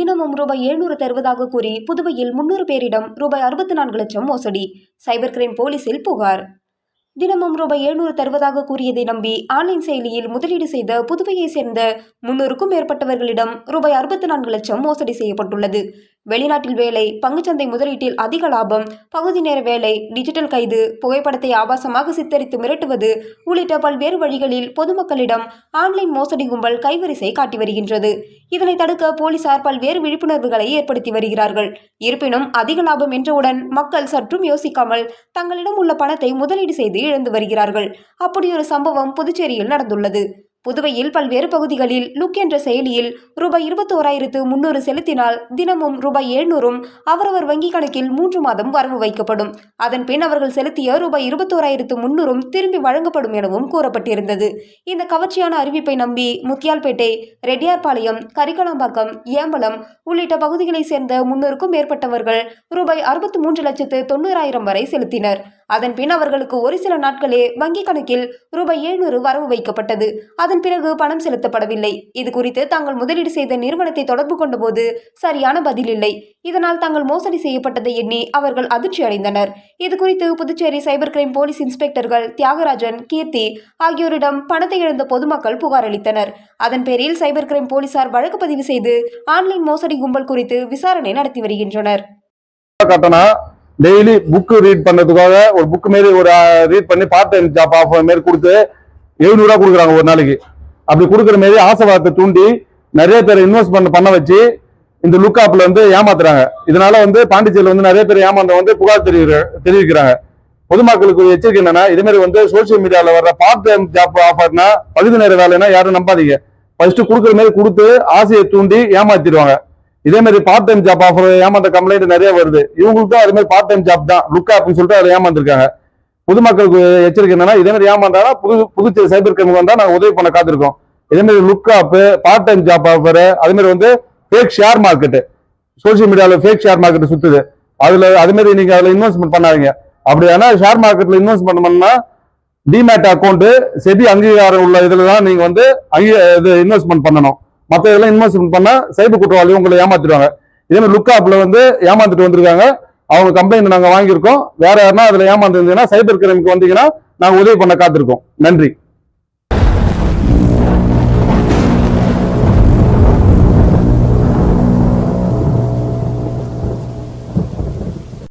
தினமும் ரூபாய் எழுநூறு தருவதாக கூறி புதுவையில் முன்னூறு பேரிடம் ரூபாய் அறுபத்தி நான்கு லட்சம் மோசடி. சைபர் கிரைம் போலீசில் புகார். தினமும் ரூபாய் எழுநூறு தருவதாக கூறியதை நம்பி ஆன்லைன் செயலியில் முதலீடு செய்த புதுவையை சேர்ந்த முன்னூறுக்கும் மேற்பட்டவர்களிடம் ரூபாய் அறுபத்தி நான்கு லட்சம் மோசடி செய்யப்பட்டுள்ளது. வெளிநாட்டில் வேலை பங்குச்சந்தை முதலீட்டில் அதிக லாபம் பகுதி நேர வேலை டிஜிட்டல் கைது புகைப்படத்தை ஆபாசமாக சித்தரித்து மிரட்டுவது உள்ளிட்ட பல்வேறு வழிகளில் பொதுமக்களிடம் ஆன்லைன் மோசடி கும்பல் கைவரிசை காட்டி வருகின்றது. இதனை தடுக்க போலீசார் பல்வேறு விழிப்புணர்வுகளை ஏற்படுத்தி வருகிறார்கள். இருப்பினும் அதிக லாபம் என்றவுடன் மக்கள் சற்றும் யோசிக்காமல் தங்களிடம் உள்ள பணத்தை முதலீடு செய்து இழந்து வருகிறார்கள். அப்படியொரு சம்பவம் புதுச்சேரியில் நடந்துள்ளது. புதுவையில் பல்வேறு பகுதிகளில் லுக் என்ற செயலியில் ரூபாய் இருபத்தோராயிரத்து முன்னூறு செலுத்தினால் தினமும் ரூபாய் எழுநூறும் அவரவர் வங்கிக் கணக்கில் மூன்று மாதம் வரவு வைக்கப்படும். அதன் பின் அவர்கள் செலுத்திய ரூபாய் இருபத்தோராயிரத்து முன்னூறும் திரும்பி வழங்கப்படும் எனவும் கூறப்பட்டிருந்தது. இந்த கவர்ச்சியான அறிவிப்பை நம்பி முத்தியால்பேட்டை ரெட்டியார்பாளையம் கரிக்கலாம்பாக்கம் ஏம்பலம் உள்ளிட்ட பகுதிகளைச் சேர்ந்த முன்னூறுக்கும் மேற்பட்டவர்கள் ரூபாய் அறுபத்தி மூன்று லட்சத்து தொண்ணூறாயிரம் வரை செலுத்தினர். அதன் பின் அவர்களுக்கு ஒரு சில நாட்களே வங்கிக் கணக்கில் ரூபாய் எழுநூறு வரவு வைக்கப்பட்டது. அதன் பிறகு பணம் செலுத்தப்படவில்லை. இது குறித்து தாங்கள் முதலீடு செய்த நிறுவனத்தை தொடர்பு கொண்டபோது சரியான பதில் இல்லை இதனால் தாங்கள் மோசடி செய்யப்பட்டதை எண்ணி அவர்கள் அதிர்ச்சி அடைந்தனர். இது குறித்து புதுச்சேரி சைபர் கிரைம் போலீஸ் இன்ஸ்பெக்டர்கள் தியாகராஜன் கீர்த்தி ஆகியோரிடம் பணத்தை இழந்த பொதுமக்கள் புகார் அளித்தனர். அதன் பேரில் சைபர் கிரைம் போலீசார் வழக்கு பதிவு செய்து ஆன்லைன் மோசடி கும்பல் குறித்து விசாரணை நடத்தி வருகின்றனர். டெய்லி புக்கு ரீட் பண்ணதுக்காக ஒரு புக்கு மாரி ஒரு ரீட் பண்ணி பார்ட் டைம் ஜாப் ஆஃபர் மாரி கொடுத்து எழுநூறுவா கொடுக்குறாங்க ஒரு நாளைக்கு. அப்படி கொடுக்குற மாரி ஆசைவாதத்தை தூண்டி நிறைய பேர் இன்வெஸ்ட் பண்ண பண்ண வச்சு இந்த லுக் ஆப்ல வந்து ஏமாத்துறாங்க. இதனால வந்து பாண்டிச்சேரியில் வந்து நிறைய பேர் ஏமாந்த வந்து புகார் தெரிவிக்கிற தெரிவிக்கிறாங்க. பொதுமக்களுக்கு எச்சரிக்கை என்னன்னா இதே மாதிரி வந்து சோசியல் மீடியாவில் வர்ற பார்ட் டைம் ஜாப் ஆஃபர்னா பகுதி நேர வேலைன்னா யாரும் நம்பாதீங்க. ஃபர்ஸ்ட் கொடுக்குற மாதிரி கொடுத்து ஆசையை தூண்டி ஏமாத்திடுவாங்க. இதே மாதிரி பார்ட் டைம் ஜாப் ஆஃபர் ஏமாந்த கம்ப்ளைண்ட் நிறைய வருது. இவங்களுக்கும் அதே மாதிரி பார்ட் டைம் ஜாப் தான் லுக் ஆப்னு சொல்லிட்டு அதை ஏமாந்துருக்காங்க. பொதுமக்களுக்கு எச்சரிக்கை என்னன்னா இதே மாதிரி ஏமாந்தாலும் புது புதுச்சேரி சைபர் கிரைம் வந்தா நாங்கள் உதவி பண்ண காத்திருக்கோம். இதே மாதிரி look app part time job offer அதே மாதிரி வந்து ஃபேக் ஷேர் மார்க்கெட்டு சோசியல் மீடியாவில் ஃபேக் ஷேர் மார்க்கெட் சுத்துது. அதுல அதே மாதிரி நீங்க அதுல இன்வெஸ்ட்மெண்ட் பண்ணாதீங்க. அப்படி ஆனா ஷேர் மார்க்கெட்ல இன்வெஸ்ட்மெண்ட் பண்ணா டிமேட் அக்கௌண்ட் செபி அங்கீகாரம் உள்ள இதுல தான் நீங்க வந்து அங்கீ இது இன்வெஸ்ட்மெண்ட் பண்ணணும். மற்ற இதெல்லாம் இன்வெஸ்ட்மெண்ட் பண்ணால் சைபர் குற்றவாளி உங்களை ஏமாத்திடுவாங்க. இதே மாதிரி லுக் ஆப்ல வந்து ஏமாந்துட்டு வந்திருக்காங்க. அவங்க கம்ப்ளைண்ட் நாங்கள் வாங்கியிருக்கோம். வேற யாருன்னா அதில் ஏமாந்துருந்தீங்கன்னா சைபர் கிரைமுக்கு வந்தீங்கன்னா நாங்கள் உதவி பண்ண காத்திருக்கோம். நன்றி.